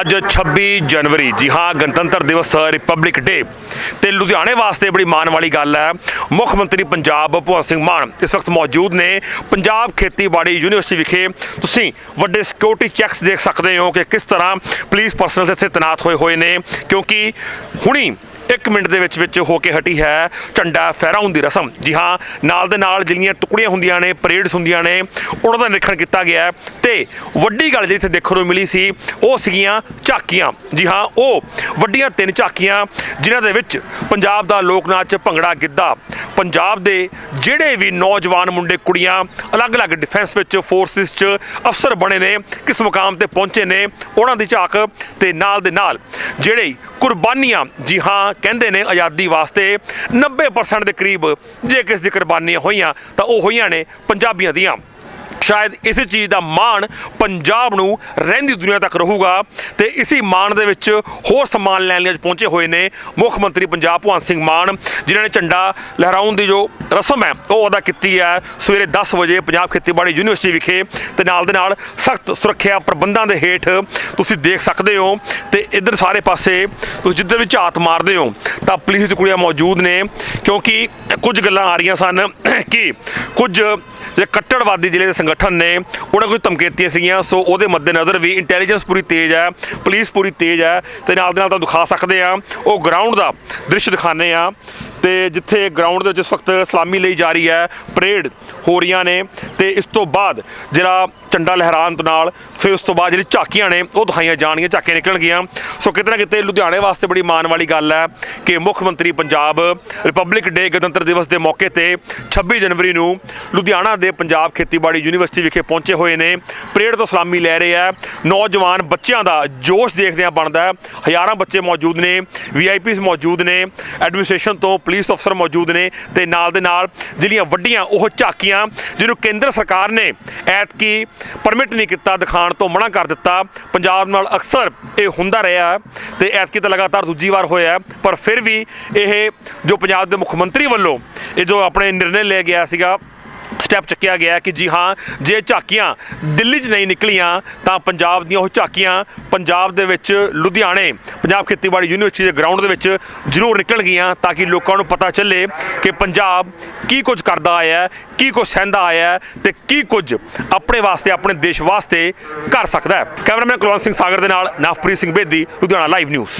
ਅੱਜ 26 ਜਨਵਰੀ, ਜੀ ਹਾਂ, ਗਣਤੰਤਰ ਦਿਵਸ ਰਿਪਬਲਿਕ ਡੇ ਤੇ ਲੁਧਿਆਣੇ ਵਾਸਤੇ ਬੜੀ ਮਾਣ ਵਾਲੀ ਗੱਲ ਹੈ। ਮੁੱਖ ਮੰਤਰੀ ਪੰਜਾਬ ਭਗਵੰਤ ਸਿੰਘ ਮਾਨ ਇਸ ਵਕਤ ਮੌਜੂਦ ਨੇ ਪੰਜਾਬ ਖੇਤੀਬਾੜੀ ਯੂਨੀਵਰਸਿਟੀ ਵਿਖੇ। ਤੁਸੀਂ ਵੱਡੇ ਸਿਕਿਉਰਿਟੀ ਚੈੱਕਸ ਦੇਖ ਸਕਦੇ ਹੋ ਕਿ ਕਿਸ ਤਰ੍ਹਾਂ ਪੁਲਿਸ ਪਰਸਨਲ ਇੱਥੇ ਤੈਨਾਤ ਹੋਏ ਹੋਏ ਨੇ, ਕਿਉਂਕਿ ਹੁਣੀ ਇੱਕ ਮਿੰਟ ਦੇ ਵਿੱਚ ਵਿੱਚ ਹੋ ਕੇ ਹਟੀ ਹੈ ਝੰਡਾ ਫਹਿਰਾਉਣ ਦੀ ਰਸਮ। ਜੀ ਹਾਂ, ਨਾਲ ਦੇ ਨਾਲ ਜਿਹੜੀਆਂ ਟੁਕੜੀਆਂ ਹੁੰਦੀਆਂ ਨੇ, ਪਰੇਡਸ ਹੁੰਦੀਆਂ ਨੇ, ਉਹਨਾਂ ਦਾ ਨਿਰੀਖਣ ਕੀਤਾ ਗਿਆ ਹੈ ਤੇ ਵੱਡੀ ਗੱਲ ਜਿਹੜੀ ਇੱਥੇ ਦੇਖਣ ਨੂੰ ਮਿਲੀ ਸੀ, ਉਹ ਸੀਗੀਆਂ ਝਾਕੀਆਂ। ਜੀ ਹਾਂ, ਉਹ ਵੱਡੀਆਂ ਤਿੰਨ ਝਾਕੀਆਂ ਜਿਨ੍ਹਾਂ ਦੇ ਵਿੱਚ ਪੰਜਾਬ ਦਾ ਲੋਕ ਨਾਚ ਭੰਗੜਾ ਗਿੱਧਾ, ਪੰਜਾਬ ਦੇ ਜਿਹੜੇ ਵੀ ਨੌਜਵਾਨ ਮੁੰਡੇ, ਕੁੜੀਆਂ ਅਲੱਗ-ਅਲੱਗ ਡਿਫੈਂਸ ਵਿੱਚ ਫੋਰਸਿਸ 'ਚ ਅਫਸਰ ਬਣੇ ਨੇ, ਕਿਸ ਮੁਕਾਮ ਤੇ ਪਹੁੰਚੇ ਨੇ, ਉਹਨਾਂ ਦੀ ਝਾਕ ਤੇ ਨਾਲ ਦੇ ਨਾਲ ਜਿਹੜੇ ਕੁਰਬਾਨੀਆਂ, ਜੀ ਹਾਂ ਕਹਿੰਦੇ ਨੇ ਆਜ਼ਾਦੀ ਵਾਸਤੇ 90% ਦੇ ਕਰੀਬ ਜੇ ਕਿਸ ਦੀ ਕੁਰਬਾਨੀਆਂ ਹੋਈਆਂ ਤਾਂ ਉਹ ਹੋਈਆਂ ਨੇ ਪੰਜਾਬੀਆਂ ਦੀਆਂ। ਸ਼ਾਇਦ ਇਸੇ ਚੀਜ਼ ਦਾ ਮਾਣ ਪੰਜਾਬ ਨੂੰ ਰਹਿੰਦੀ ਦੁਨੀਆ ਤੱਕ ਰਹੂਗਾ ਤੇ ਇਸੀ ਮਾਣ ਦੇ ਵਿੱਚ ਹੋਰ ਸਨਮਾਨ ਲੈਣ ਲਈ ਅੱਜ ਪਹੁੰਚੇ ਹੋਏ ਨੇ ਮੁੱਖ ਮੰਤਰੀ ਪੰਜਾਬ ਭਗਵੰਤ ਸਿੰਘ ਮਾਨ, ਜਿਨ੍ਹਾਂ ਨੇ ਝੰਡਾ ਲਹਿਰਾਉਣ ਦੀ ਜੋ ਰਸਮ ਹੈ, ਉਹ ਅਦਾ ਕੀਤੀ ਹੈ ਸਵੇਰੇ 10 ਵਜੇ ਪੰਜਾਬ ਖੇਤੀਬਾੜੀ ਯੂਨੀਵਰਸਿਟੀ ਵਿਖੇ ਤੇ ਨਾਲ ਦੇ ਨਾਲ ਸਖਤ ਸੁਰੱਖਿਆ ਪ੍ਰਬੰਧਾਂ ਦੇ ਹੇਠ ਤੁਸੀਂ ਦੇਖ ਸਕਦੇ ਹੋ ਤੇ ਇਧਰ ਸਾਰੇ ਪਾਸੇ ਤੁਸੀਂ ਜਿੱਧਰ ਵੀ ਝਾਤ ਮਾਰਦੇ ਹੋ, ਤਾਂ ਪੁਲਿਸ ਦੀ ਕੁੜੀਆਂ ਮੌਜੂਦ ਨੇ ਕਿਉਂਕਿ ਕੁਝ ਗੱਲਾਂ ਆ ਰਹੀਆਂ ਸਨ ਕਿ ਕੁਝ ਜਿਹੜੇ ਕੱਟੜਵਾਦੀ ਜ਼ਿਲ੍ਹੇ ਦੇ ਸੰਗਠਨ ਨੇ, ਉਹਨਾਂ ਕੋਈ ਧਮਕੀਆਂ ਸੀਗੀਆਂ। ਸੋ ਉਹਦੇ ਮੱਦੇਨਜ਼ਰ ਵੀ ਇੰਟੈਲੀਜੈਂਸ ਪੂਰੀ ਤੇਜ਼ ਹੈ ਪੁਲਿਸ ਪੂਰੀ ਤੇਜ਼ ਹੈ ਤੇ ਨਾਲ ਦੇ ਨਾਲ ਤੁਹਾਨੂੰ ਦਿਖਾ ਸਕਦੇ ਆ ਉਹ ਗਰਾਊਂਡ ਦਾ ਦ੍ਰਿਸ਼ ਦਿਖਾਣੇ ਆ ਤੇ ਜਿੱਥੇ ਗਰਾਊਂਡ ਦੇ ਵਿੱਚ ਇਸ ਵਕਤ ਸਲਾਮੀ ਲਈ ਜਾ ਰਹੀ ਹੈ ਪਰੇਡ ਹੋ ਰਹੀਆਂ ਨੇ ਤੇ ਇਸ ਤੋਂ ਬਾਅਦ ਜਿਹੜਾ ਝੰਡਾ ਲਹਿਰਾਉਣ ਤੋਂ ਨਾਲ ਫਿਰ ਉਸ ਤੋਂ ਬਾਅਦ ਜਿਹੜੀ ਝਾਕੀਆਂ ਨੇ, ਉਹ ਦਿਖਾਈਆਂ ਜਾਣਗੀਆਂ, ਝਾਕੀਆਂ ਨਿਕਲਣਗੀਆਂ। ਸੋ ਕਿਤੇ ਨਾ ਕਿਤੇ ਲੁਧਿਆਣੇ ਵਾਸਤੇ ਬੜੀ ਮਾਣ ਵਾਲੀ ਗੱਲ ਹੈ ਕਿ ਮੁੱਖ ਮੰਤਰੀ ਪੰਜਾਬ ਰਿਪਬਲਿਕ ਡੇ ਗਣਤੰਤਰ ਦਿਵਸ ਦੇ ਮੌਕੇ ਤੇ 26 ਜਨਵਰੀ ਨੂੰ ਲੁਧਿਆਣਾ ਦੇ ਪੰਜਾਬ ਖੇਤੀਬਾੜੀ ਯੂਨੀਵਰਸਿਟੀ ਵਿਖੇ ਪਹੁੰਚੇ ਹੋਏ ਨੇ। ਪਰੇਡ ਤੋਂ ਸਲਾਮੀ ਲੈ ਰਹੇ ਆ ਨੌਜਵਾਨ ਬੱਚਿਆਂ ਦਾ ਜੋਸ਼ ਦੇਖਦਿਆਂ ਬਣਦਾ ਹੈ। ਹਜ਼ਾਰਾਂ ਬੱਚੇ ਮੌਜੂਦ ਨੇ ਵੀਆਈਪੀਸ ਮੌਜੂਦ ਨੇ ਐਡਮਿਨਿਸਟ੍ਰੇਸ਼ਨ ਤੋਂ ਪੁਲਿਸ ਅਫਸਰ ਮੌਜੂਦ ਨੇ ਤੇ ਨਾਲ ਦੇ ਨਾਲ ਜਿਹੜੀਆਂ ਵੱਡੀਆਂ ਉਹ ਝਾਕੀਆਂ, ਜਿਹਨੂੰ ਕੇਂਦਰ ਸਰਕਾਰ ਨੇ ਐਤਕੀ ਪਰਮਿਟ ਨਹੀਂ ਕੀਤਾ ਦਿਖਾਣ ਤੋਂ ਮਨਾ ਕਰ ਦਿੱਤਾ। ਪੰਜਾਬ ਨਾਲ ਅਕਸਰ ਇਹ ਹੁੰਦਾ ਰਿਹਾ ਹੈ ਤੇ ਐਤਕੀ ਤਾਂ ਲਗਾਤਾਰ ਦੂਜੀ ਵਾਰ ਹੋਇਆ ਪਰ ਫਿਰ ਵੀ ਇਹ ਜੋ ਪੰਜਾਬ ਦੇ ਮੁੱਖ ਮੰਤਰੀ ਵੱਲੋਂ ਇਹ ਜੋ ਆਪਣੇ ਨਿਰਣੇ ਲਿਆ ਗਿਆ ਸੀਗਾ ਸਟੈਪ ਚੱਕਿਆ ਗਿਆ ਕਿ ਜੀ ਹਾਂ, ਜੇ ਝਾਕੀਆਂ ਦਿੱਲੀ 'ਚ ਨਹੀਂ ਨਿਕਲੀਆਂ, ਤਾਂ ਪੰਜਾਬ ਦੀਆਂ ਉਹ ਝਾਕੀਆਂ ਪੰਜਾਬ ਦੇ ਵਿੱਚ ਲੁਧਿਆਣੇ, ਪੰਜਾਬ ਖੇਤੀਬਾੜੀ ਯੂਨੀਵਰਸਿਟੀ ਦੇ ਗਰਾਊਂਡ ਦੇ ਵਿੱਚ ਜ਼ਰੂਰ ਨਿਕਲਣਗੀਆਂ ਤਾਂ ਕਿ ਲੋਕਾਂ ਨੂੰ ਪਤਾ ਚੱਲੇ ਕਿ ਪੰਜਾਬ ਕੀ ਕੁਝ ਕਰਦਾ ਆਇਆ ਕੀ ਕੁਝ ਸਹਿੰਦਾ ਆਇਆ ਹੈ ਤੇ ਕੀ ਕੁਝ ਆਪਣੇ ਵਾਸਤੇ, ਆਪਣੇ ਦੇਸ਼ ਵਾਸਤੇ ਕਰ ਸਕਦਾ ਹੈ। ਕੈਮਰਾਮੈਨ ਕੁਲਵੰਤ ਸਿੰਘ ਸਾਗਰ ਦੇ ਨਾਲ ਨਵਪ੍ਰੀਤ ਸਿੰਘ ਬੇਦੀ, ਲੁਧਿਆਣਾ ਲਾਈਵ ਨਿਊਜ਼